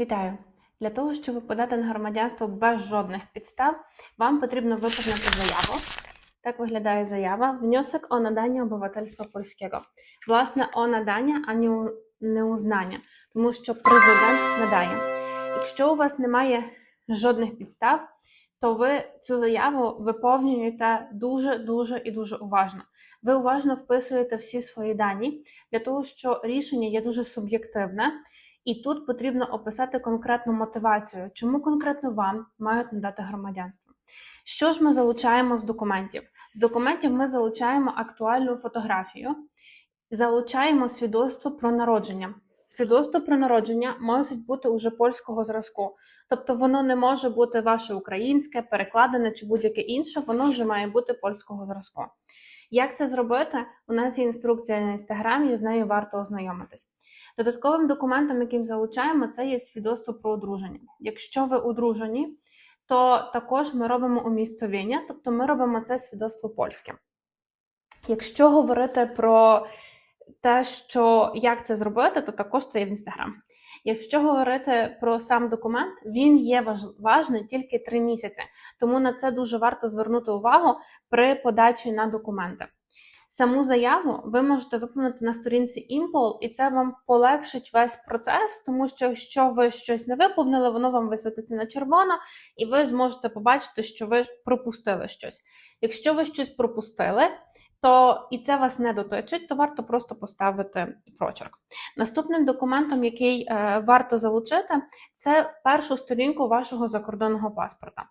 Вітаю! Для того, щоб подати на громадянство без жодних підстав, вам потрібно виповнити заяву. Так виглядає заява. Wniosek o nadanie obywatelstwa polskiego. Власне, о надання, а не узнання, тому що президент надає. Якщо у вас немає жодних підстав, то ви цю заяву виповнюєте дуже, дуже і дуже уважно. Ви уважно вписуєте всі свої дані для того, що рішення є дуже суб'єктивне. І тут потрібно описати конкретну мотивацію, чому конкретно вам мають надати громадянство. Що ж ми залучаємо з документів? З документів ми залучаємо актуальну фотографію, залучаємо свідоцтво про народження. Свідоцтво про народження мусить бути уже польського зразку, тобто воно не може бути ваше українське, перекладене чи будь-яке інше, воно вже має бути польського зразку. Як це зробити? У нас є інструкція на інстаграмі, з нею варто ознайомитись. Додатковим документом, яким залучаємо, це є свідоцтво про одруження. Якщо ви одружені, то також ми робимо умісцовіння, тобто ми робимо це свідоцтво польське. Якщо говорити про те, що як це зробити, то також це є в інстаграм. Якщо говорити про сам документ, він є важ- важний тільки три місяці, тому на це дуже варто звернути увагу при подачі на документи. Саму заяву ви можете виповнити на сторінці Impol, і це вам полегшить весь процес, тому що якщо ви щось не виповнили, воно вам висвітиться на червоно, і ви зможете побачити, що ви пропустили щось. Якщо ви щось пропустили, то і це вас не дотичить, то варто просто поставити прочерк. Наступним документом, який е, варто залучити, це першу сторінку вашого закордонного паспорта.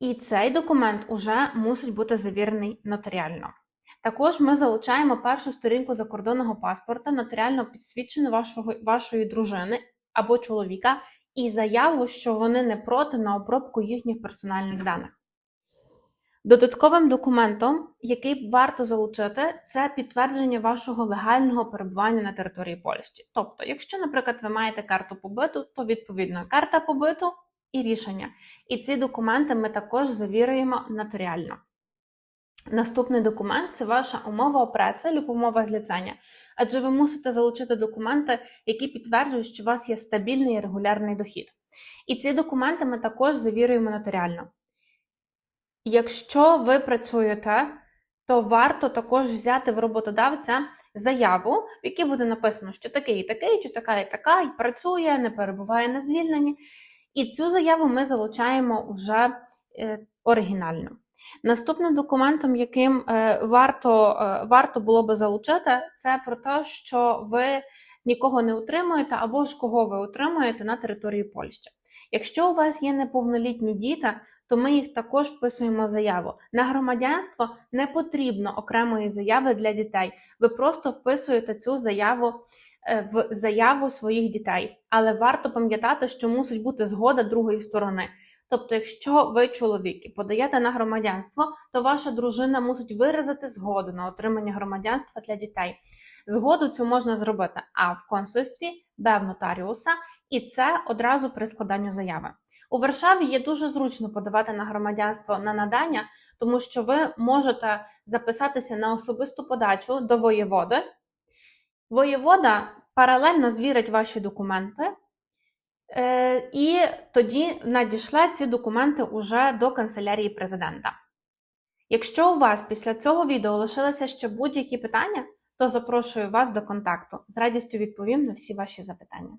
І цей документ уже мусить бути завірений нотаріально. Також ми залучаємо першу сторінку закордонного паспорта, нотаріально підсвідчену вашого, вашої дружини або чоловіка, і заяву, що вони не проти на обробку їхніх персональних даних. Додатковим документом, який варто залучити, це підтвердження вашого легального перебування на території Польщі. Тобто, якщо, наприклад, ви маєте карту побиту, то відповідно карта побиту і рішення. І ці документи ми також завірюємо нотаріально. Наступний документ це ваша умова о праці, люб умова зліцення. Адже ви мусите залучити документи, які підтверджують, що у вас є стабільний і регулярний дохід. І ці документи ми також завірюємо нотаріально. Якщо ви працюєте, то варто також взяти в роботодавця заяву, в якій буде написано, що такий і такий, чи така і така, і працює, не перебуває на звільненні. І цю заяву ми залучаємо вже е, оригінально. Наступним документом, яким е, варто, е, варто було би залучити, це про те, що ви нікого не утримуєте або ж кого ви утримуєте на території Польщі. Якщо у вас є неповнолітні діти, то ми їх також вписуємо заяву. На громадянство не потрібно окремої заяви для дітей. Ви просто вписуєте цю заяву в заяву своїх дітей. Але варто пам'ятати, що мусить бути згода другої сторони. Тобто, якщо ви чоловік подаєте на громадянство, то ваша дружина мусить виразити згоду на отримання громадянства для дітей. Згоду цю можна зробити а в консульстві, б в нотаріуса, і це одразу при складанню заяви. У Варшаві є дуже зручно подавати на громадянство на надання, тому що ви можете записатися на особисту подачу до воєводи. Воєвода паралельно звірить ваші документи, е, і тоді надішле ці документи уже до канцелярії президента. Якщо у вас після цього відео лишилися ще будь-які питання, то запрошую вас до контакту. З радістю відповім на всі ваші запитання.